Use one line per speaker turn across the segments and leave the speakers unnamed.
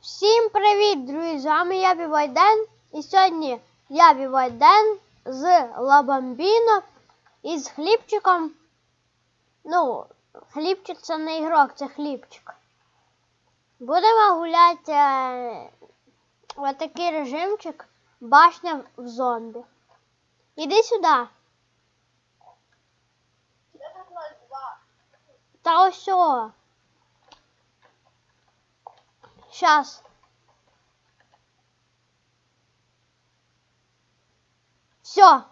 Всім привіт, друзі! З вами я Бівайден. І сьогодні я Бівайден з Лабамбіно і з хлібчиком. Ну, хлібчик це не ігрок, це хлібчик. Будемо гуляти е, такий режимчик башня в зомбі. Іди сюди. Та ось. Щас. Все.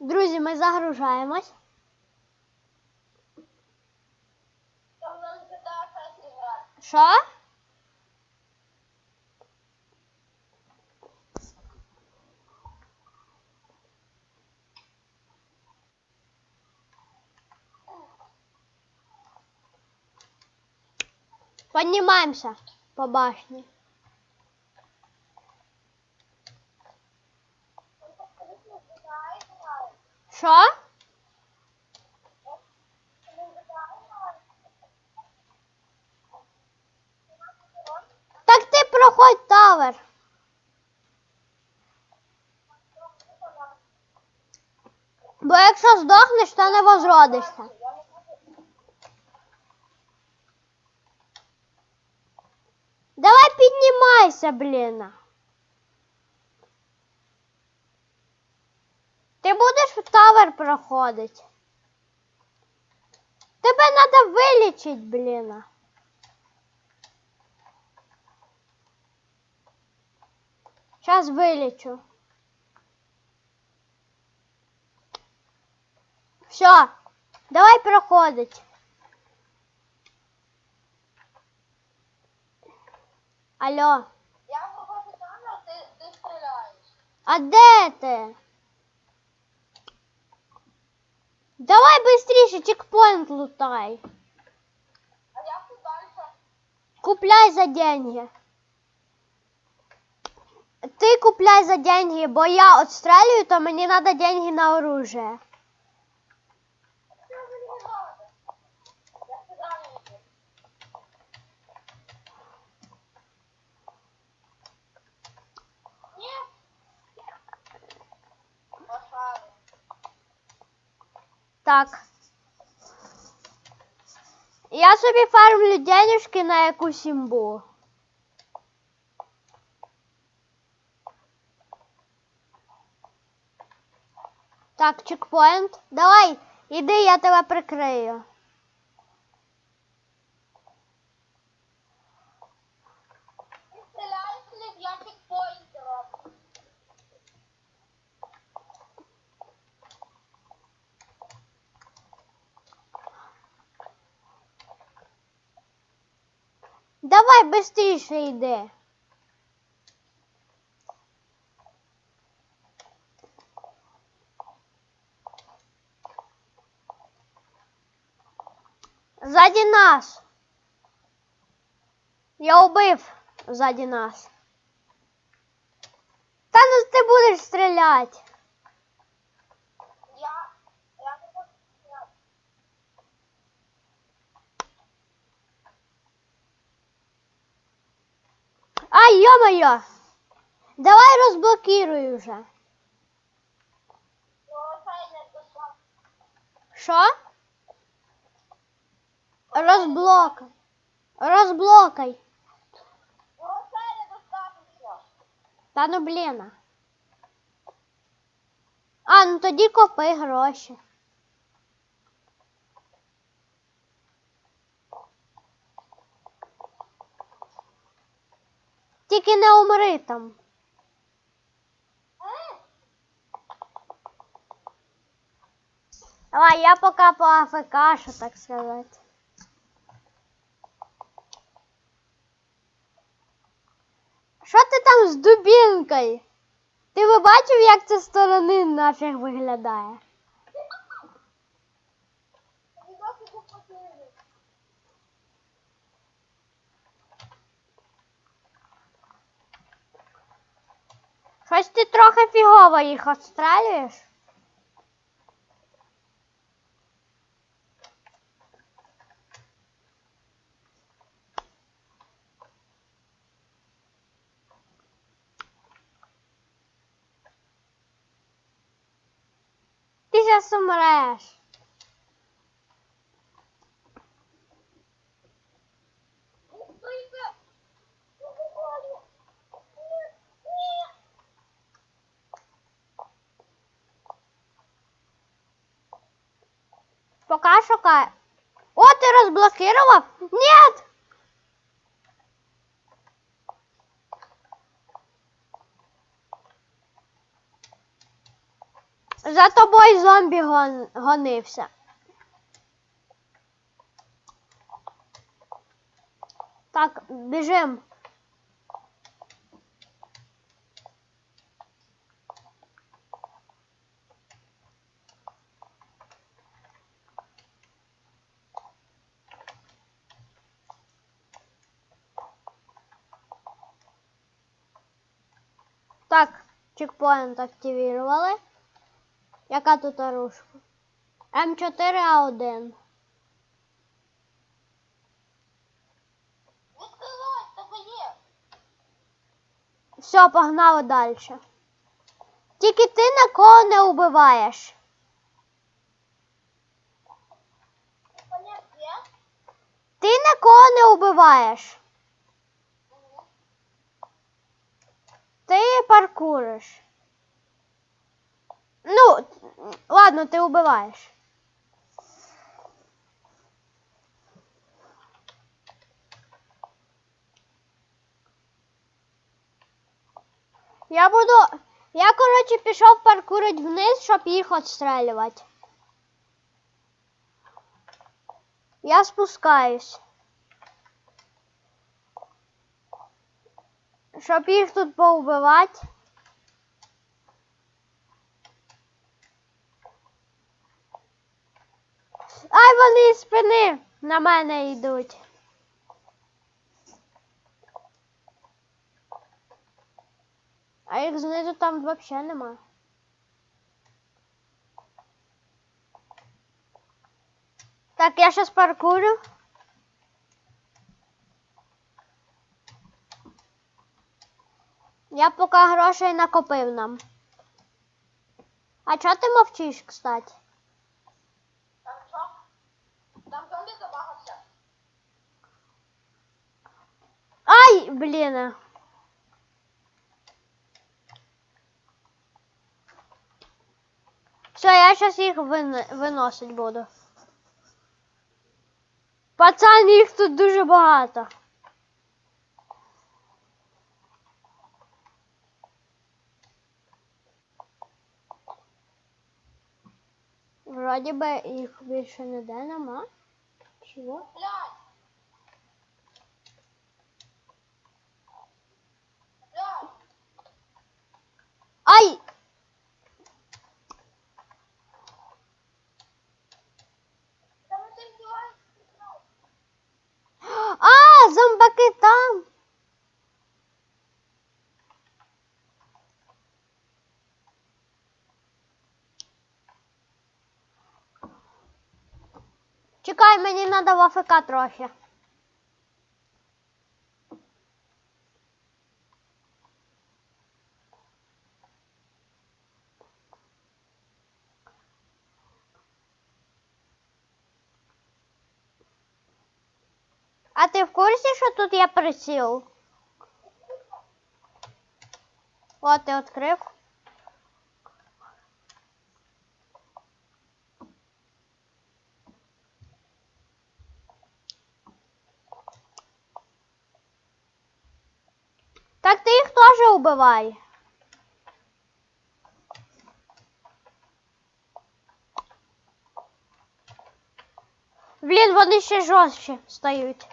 Друзі, ми загружаємось. Що? Поднимаемся по башне. Що? Так ти проходь тавер. Бо якщо здохнеш, то не возродишся. Давай піднімайся, блін. Ти будеш в тавер проходити. Тебе треба вилічити, блін. Зараз вилічу. Все, давай проходить. Алло,
Я виходжу камеру, ти, ти стріляєш.
А де ти? Давай быстріше чекпоинт лутай.
А я тут?
Купляй за деньги. Ти купляй за деньги, бо я отстрелюю, то мені треба деньги на оружие.
Що мені не треба? Я сюди не йду. Ні. Пошли.
Так. Я собі фармлю денежки на якусь імбу. Так, чекпоінт. Давай, іди, я тебе прикрию.
Ти стріляєш, Ліп, я чекпоінт роблю.
Давай быстріше йди. Ззаді нас. Я убив ззаді нас. Та ну ти будеш стріляти.
Я, я не можу стріляти.
Ай, ё-моё! Давай розблокируй
дошла.
Що? Розблокай. Розблокай. Та ну блін. А, ну тоді копи гроші. Тільки не умри там. Давай, я пока по АФК, що так сказати. Що ти там з дубінкою? Ти би бачив, як це сторони нафіг виглядає? Щось ти трохи фігово їх обстрелюєш. Ти зараз умреш. Пока шукай. О, ти розблокував? Нет! За тобою зомбі гон... гонився. Так, біжим. Так, чекпоінт активували. Яка тут оружка? М4А1.
Відкривай, тебе є.
Все, погнали далі. Тільки ти нікого не убиваєш. Ти нікого не убиваєш. Ти паркуриш. Ну, ладно, ти убиваєш. Я буду. Я, коротше, пішов паркурить вниз, щоб їх отстрелювати. Я спускаюсь. Щоб їх тут поубивати. Ай, вони з спини на мене йдуть. А їх знизу там взагалі нема. Так, я щас паркурю. Я поки грошей накопив нам. А чого ти мовчиш, кстати?
Там що? Там зомбі забагався.
Ай, блін. Все, я сейчас їх вин... виносить буду. Пацан, їх тут дуже багато. Вроді би їх більше ніде нема. Чого?
Блядь. Блядь.
Ай! А, зомбаки там. Чекай, мені треба в АФК трохи. А ти в курсі, що тут є приціл? О, ти відкрив. Так ти їх убивай. Блін, вони ще жорстче стають.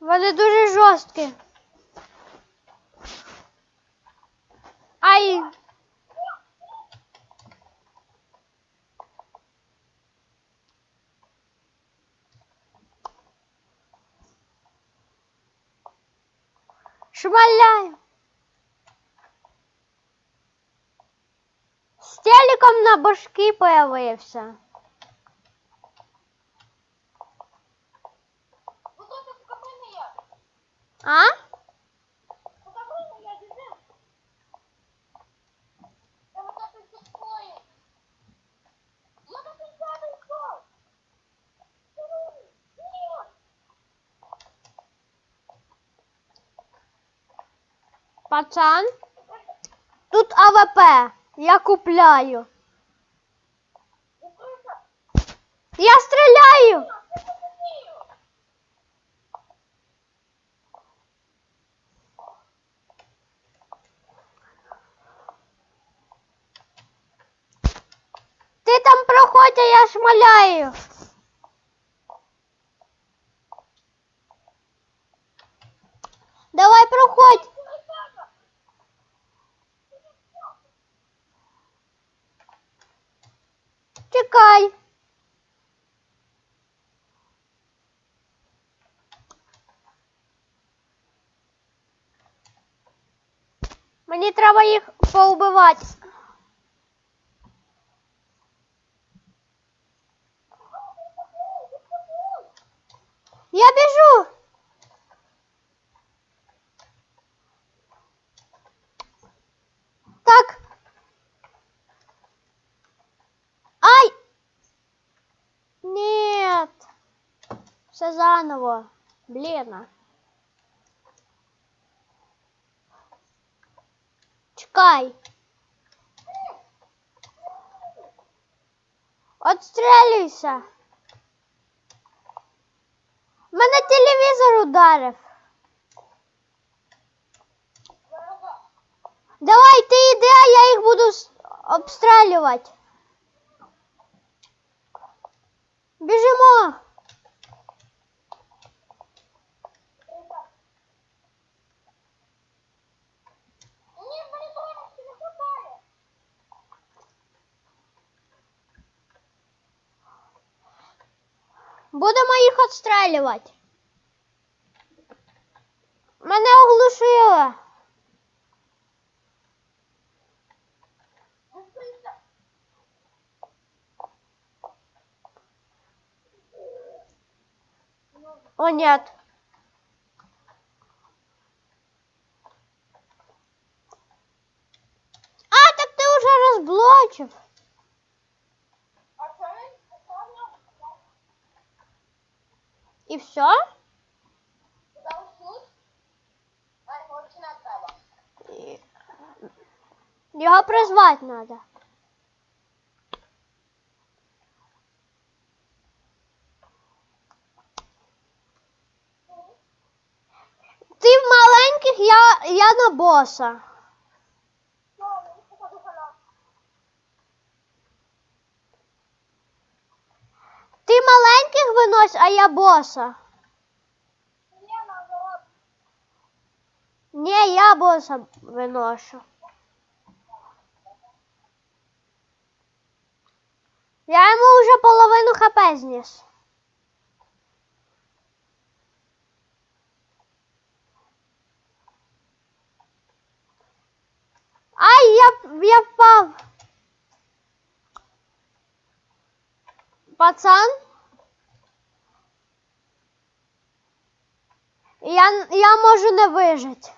Вони дуже жорсткі. котиком на башки появився. А? Пацан, тут АВП. Я купляю. Я стріляю. Ти там проходь, а я шмаляю. Мені треба їх поубивати. Я біжу. Так. Ай! Нет. Все заново. Блін. Чекай. Отстрелюйся. Мене телевізор ударив. Давай ти йди, а я їх буду обстрілювати. Біжимо.
Ні, в мене броники не хватає.
Будемо їх отстрілювати. Мене.
Відкрийся.
О, нет. А, так ти вже розблочив.
А це він поставив
І все?
його
призвати треба. Ти в маленьких, я, я на боса.
Що, мені походу хана.
Ти маленьких винось, а я боса.
Ні, наоборот.
Ні, я боса виношу. Я йому вже половину хп зніс. Ай, я, я впав. Пацан. Я, я можу не вижити.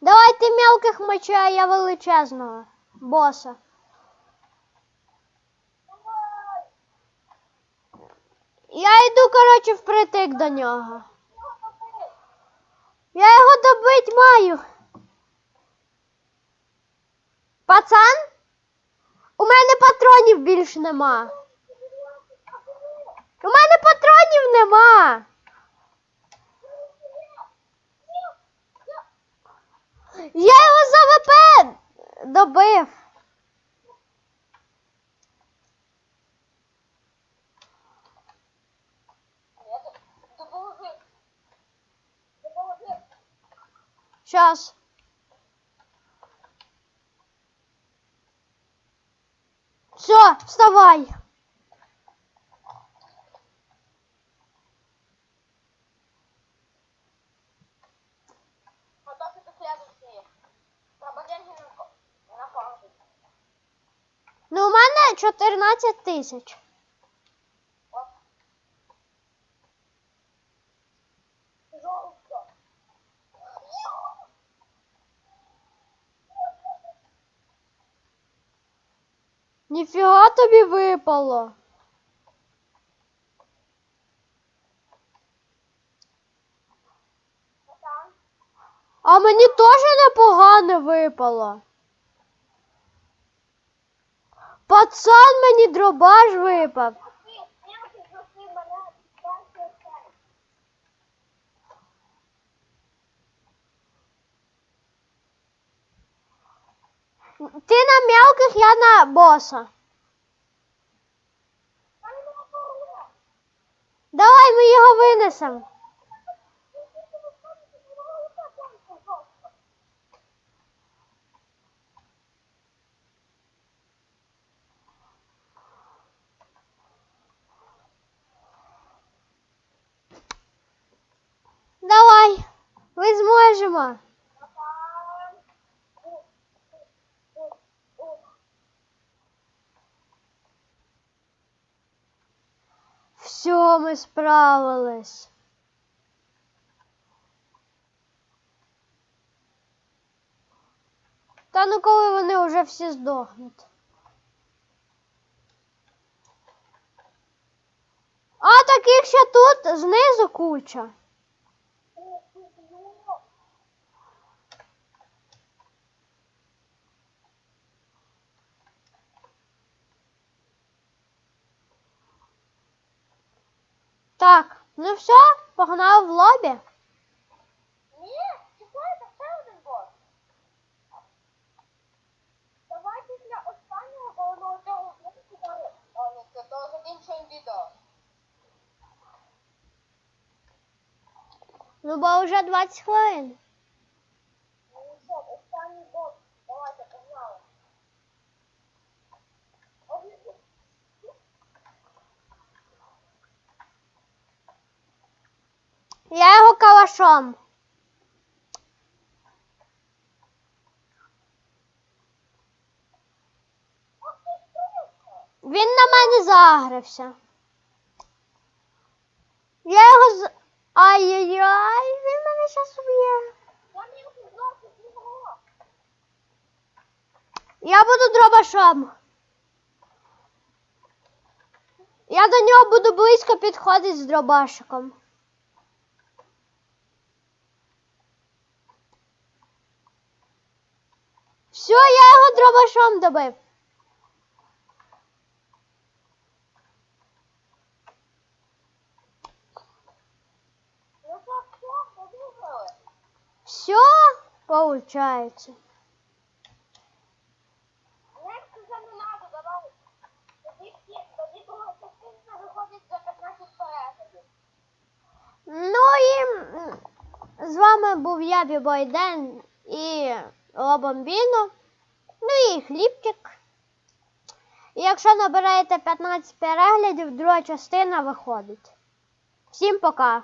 Давайте мелких моча, а я величезного. Боса. Я йду, коротше, впритик до нього. Я його добить маю. Пацан? У мене патронів більше нема. У мене патронів нема. Я його за ВП добив.
Допоможи. Допоможи.
Щас. Все, вставай.
А то ти следующий. Треба деньги на- на паузу.
Ну, у мене 14 тисяч. Ніфіга тобі випало. А мені теж непогано випало. Пацан мені дробаш випав. Мелких, я на
того.
Давай ми його винесемо. Давай, ми зможемо. Все, ми справились. Та ну коли вони вже всі здохнуть. А таких ще тут знизу куча. Так, ну все, погнав в лобі.
Ні, чекайте, ще один бос. Давайте для останнього, воно цього кидає. А, ні, це то закінчуємо відео.
Ну бо вже 20 хвилин.
Ну що, останній бос. Давайте, погнали. Один.
Я
що?
Він на мене загрився. Я його з. Ай-яй-яй, він мене зараз уб'є.
Я
буду дробашом. Я до нього буду близько підходити з дробашиком. Все, я його дробашом добив.
Все,
получается.
Next вже не надо, давай. Тоді всі, тоді друга частина виходить за 15 переглядів.
Ну і з вами був я, Бібойден і Лобомбіно. Ну і хлібчик. Якщо набираєте 15 переглядів, друга частина виходить. Всім пока!